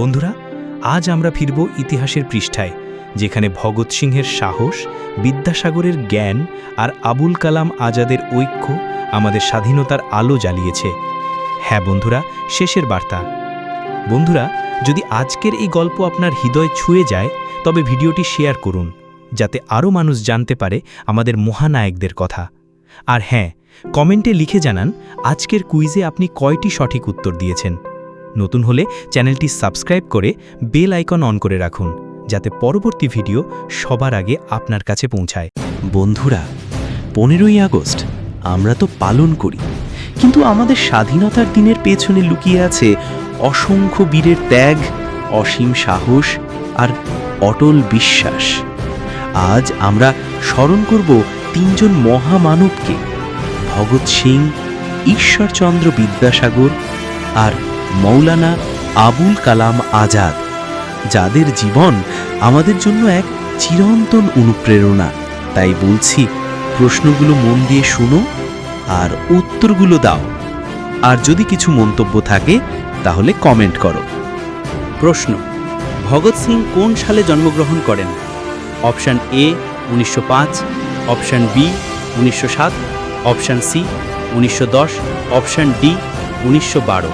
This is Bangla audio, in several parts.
বন্ধুরা, আজ আমরা ফিরব ইতিহাসের পৃষ্ঠায়, যেখানে ভগৎ সিংহের সাহস, বিদ্যাসাগরের জ্ঞান আর আবুল কালাম আজাদের ঐক্য আমাদের স্বাধীনতার আলো জ্বালিয়েছে। হ্যাঁ বন্ধুরা, শেষের বার্তা। বন্ধুরা, যদি আজকের এই গল্প আপনার হৃদয় ছুঁয়ে যায়, তবে ভিডিওটি শেয়ার করুন, যাতে আরও মানুষ জানতে পারে আমাদের মহানায়কদের কথা। আর হ্যাঁ কমেন্টে লিখে জানান, আজকের কুইজে আপনি কয়টি সঠিক উত্তর দিয়েছেন। নতুন হলে চ্যানেলটি সাবস্ক্রাইব করে বেল আইকন অন করে রাখুন, যাতে পরবর্তী ভিডিও সবার আগে আপনার কাছে পৌঁছায়। বন্ধুরা, পনেরোই আগস্ট, আমরা তো পালন করি, কিন্তু আমাদের স্বাধীনতার দিনের পেছনে লুকিয়ে আছে অসংখ্য বীরের ত্যাগ, অসীম সাহস আর অটল বিশ্বাস। আজ আমরা স্মরণ করব তিনজন মহামানবকে, ভগৎ সিং, ঈশ্বরচন্দ্র বিদ্যাসাগর আর মৌলানা আবুল কালাম আজাদ, যাদের জীবন আমাদের জন্য এক চিরন্তন অনুপ্রেরণা। তাই বলছি, প্রশ্নগুলো মন দিয়ে শুনো আর উত্তরগুলো দাও। আর যদি কিছু মন্তব্য থাকে, তাহলে কমেন্ট করো। প্রশ্ন, ভগৎ সিং কোন সালে জন্মগ্রহণ করেন? অপশান এ, উনিশশো পাঁচ, অপশান বি, উনিশশো সাত, অপশান সি, উনিশশো দশ, অপশান ডি, উনিশশো বারো।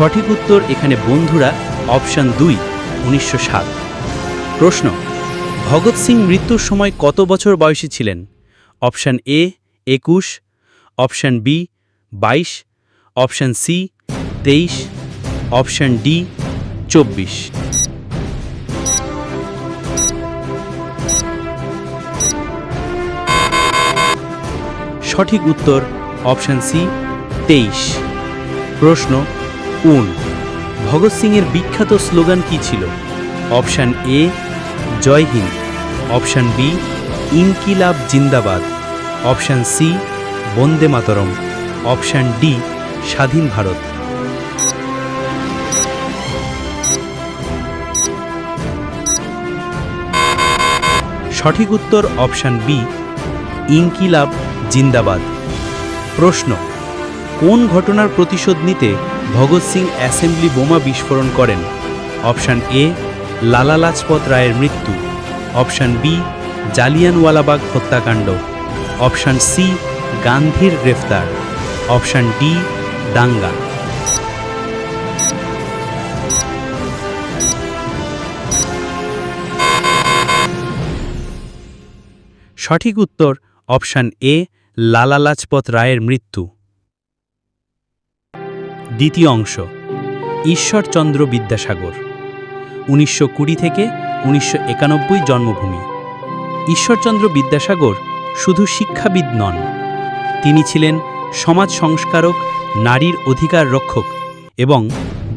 সঠিক উত্তর এখানে বন্ধুরা অপশান দুই, উনিশশো প্রশ্ন, ভগৎ সিং মৃত্যুর সময় কত বছর বয়সী ছিলেন? অপশান এ একুশ অপশান বি বাইশ অপশান সি তেইশ অপশান ডি চব্বিশ। সঠিক উত্তর অপশান সি তেইশ। প্রশ্ন উন। ভগৎ সিংয়ের বিখ্যাত স্লোগান কি ছিল? Option A, Joy Hind. Option B, ইনকিলাব জিন্দাবাদ। অপশান সি, বন্দে মাতরম। অপশান ডি, স্বাধীন ভারত। সঠিক উত্তর অপশান বি, ইনকিলাব জিন্দাবাদ। প্রশ্ন, কোন ঘটনার প্রতিশোধ নিতে ভগৎ সিং অ্যাসেম্বলি বোমা বিস্ফোরণ করেন। অপশান এ, লালা লাজপত রায়ের মৃত্যু। অপশান বি, জালিয়ানওয়ালাবাগ হত্যাকাণ্ড। অপশান সি, গান্ধীর গ্রেফতার। অপশান ডি, দাঙ্গা। সঠিক উত্তর অপশান এ, লালা লাজপত রায়ের মৃত্যু। দ্বিতীয় অংশ, ঈশ্বরচন্দ্র বিদ্যাসাগর, উনিশশো কুড়ি থেকে উনিশশো একানব্বই জন্মভূমি। ঈশ্বরচন্দ্র বিদ্যাসাগর শুধু শিক্ষাবিদ নন, তিনি ছিলেন সমাজ সংস্কারক, নারীর অধিকার রক্ষক এবং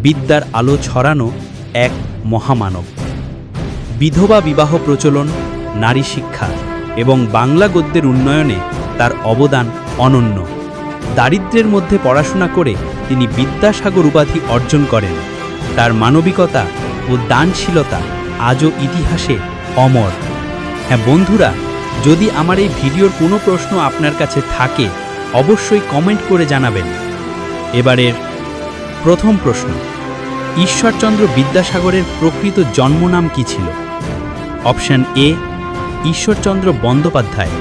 বিদ্যার আলো ছড়ানো এক মহামানব। বিধবা বিবাহ প্রচলন, নারী শিক্ষা এবং বাংলা গদ্যের উন্নয়নে তার অবদান অনন্য। দারিদ্র্যের মধ্যে পড়াশোনা করে তিনি বিদ্যাসাগর উপাধি অর্জন করেন। তার মানবিকতা ও দানশীলতা আজও ইতিহাসে অমর। হ্যাঁ বন্ধুরা, যদি আমার এই ভিডিওর কোনো প্রশ্ন আপনার কাছে থাকে, অবশ্যই কমেন্ট করে জানাবেন। এবারের প্রথম প্রশ্ন, ঈশ্বরচন্দ্র বিদ্যাসাগরের প্রকৃত জন্মনাম কি ছিল? Option A, Ishwarchandra Bandyopadhyay.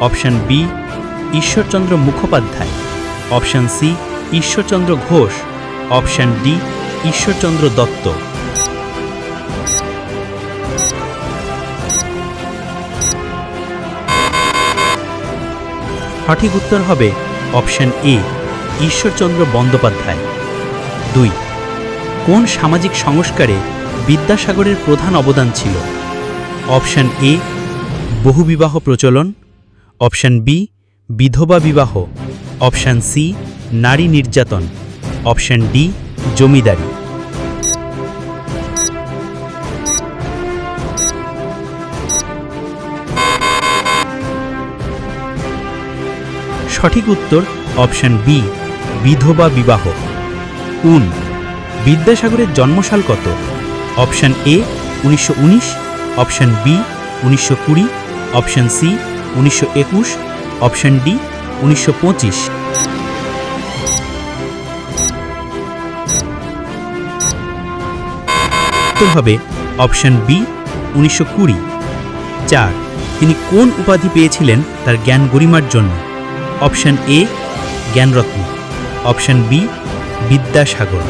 Option B, Ishwarchandra Mukhopadhyay. Option C Ishwarchandra Ghosh, option D Ishwarchandra Dutta. সঠিক উত্তর হবে অপশান এ ঈশ্বরচন্দ্র বন্দ্যোপাধ্যায়। দুই, কোন সামাজিক সংস্কারে বিদ্যাসাগরের প্রধান অবদান ছিল? অপশান এ বহুবিবাহ প্রচলন। অপশান বি বিধবা বিবাহ। অপশান সি নারী নির্যাতন, অপশন ডি, জমিদারি। সঠিক উত্তর, অপশান বি, বিধবা বিবাহ। উন, বিদ্যাসাগরের জন্মসাল কত? অপশন এ, উনিশশো উনিশ, অপশন বি, উনিশশো কুড়ি, অপশন সি, উনিশশো একুশ, অপশন ডি, উনিশশো পঁচিশ। উত্তর হবে অপশন বি, উনিশশো কুড়ি। চার, তিনি কোন উপাধি পেয়েছিলেন তার জ্ঞান গরিমার জন্য? Option A, জ্ঞানরত্ন। Option B, Vidyasagar.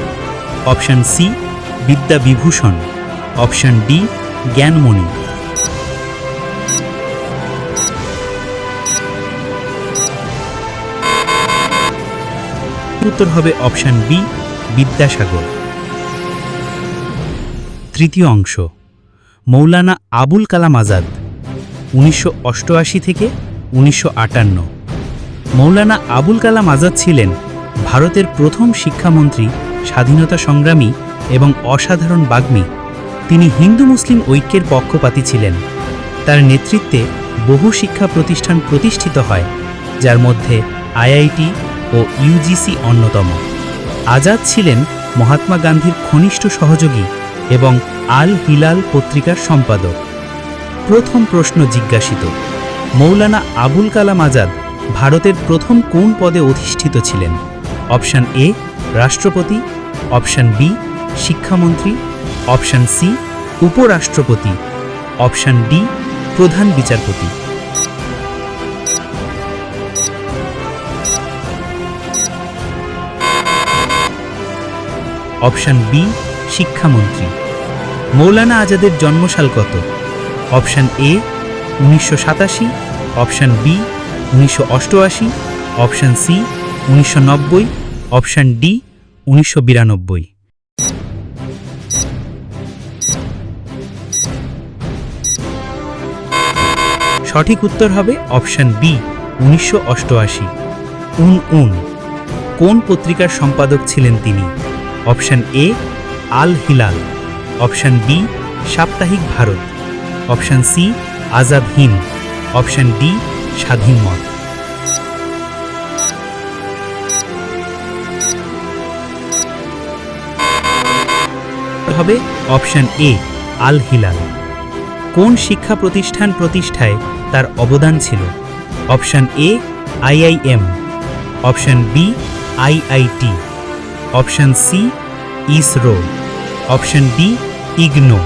Option C বিদ্যা বিভূষণ অপশন ডি, জ্ঞানমণি। উত্তর হবে অপশন বি, বিদ্যাসাগর। তৃতীয় অংশ। মৌলানা আবুল কালাম আজাদ, উনিশশো অষ্টআশি থেকে উনিশশো আটান্ন। মৌলানা আবুল কালাম আজাদ ছিলেন ভারতের প্রথম শিক্ষামন্ত্রী, স্বাধীনতা সংগ্রামী এবং অসাধারণ বাগ্মী। তিনি হিন্দু মুসলিম ঐক্যের পক্ষপাতী ছিলেন। তার নেতৃত্বে বহু শিক্ষা প্রতিষ্ঠান প্রতিষ্ঠিত হয়, যার মধ্যে আইআইটি ও ইউজিসি অন্যতম। আজাদ ছিলেন মহাত্মা গান্ধীর ঘনিষ্ঠ সহযোগী এবং আল হিলাল পত্রিকার সম্পাদক। প্রথম প্রশ্ন জিজ্ঞাসিত, মৌলানা আবুল কালাম আজাদ ভারতের প্রথম কোন পদে অধিষ্ঠিত ছিলেন? অপশন এ, রাষ্ট্রপতি। অপশন বি, শিক্ষামন্ত্রী। অপশন সি, উপরাষ্ট্রপতি। অপশন ডি, প্রধান বিচারপতি। অপশন বি, শিক্ষামন্ত্রী। মৌলানা আজাদের জন্মসাল কত? অপশান এ, উনিশশো সাতাশি, অপশন বি, উনিশশো অষ্টআশি, অপশন সি, উনিশশো নব্বই, অপশন ডি, উনিশশো বিরানব্বই। সঠিক উত্তর হবে অপশন বি, উনিশশো অষ্টআশি। উন উন। কোন পত্রিকার সম্পাদক ছিলেন তিনি? Option A Al Hilal option B, সাপ্তাহিক Bharat. Option C, Azad Hind. Option D, স্বাধীন মত। হবে অপশন এ, আল হিলাল। কোন শিক্ষা প্রতিষ্ঠান প্রতিষ্ঠায় তার অবদান ছিল? Option A IIM option B IIT option C, ISRO. Option D IGNOU.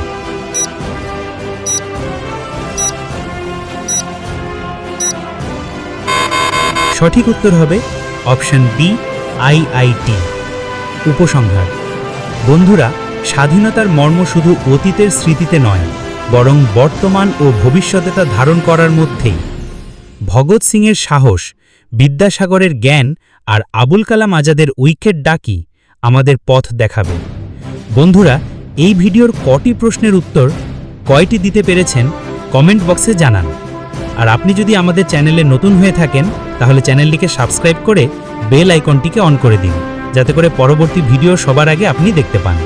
সঠিক উত্তর হবে অপশন বি আইআইটি উপসংহার। বন্ধুরা, স্বাধীনতার মর্ম শুধু অতীতের স্মৃতিতে নয়, বরং বর্তমান ও ভবিষ্যতে তা ধারণ করার মধ্যেই। ভগৎ সিংয়ের সাহস, বিদ্যাসাগরের জ্ঞান আর আবুল কালাম আজাদের উইকেট ডাকি আমাদের পথ দেখাবে। বন্ধুরা এই ভিডিওর কটি প্রশ্নের উত্তর কয়টি দিতে পেরেছেন কমেন্ট বক্সে জানান। আর আপনি যদি আমাদের চ্যানেলে নতুন হয়ে থাকেন, তাহলে চ্যানেলটিকে সাবস্ক্রাইব করে বেল আইকনটিকে অন করে দিন, যাতে করে পরবর্তী ভিডিও সবার আগে আপনি দেখতে পান।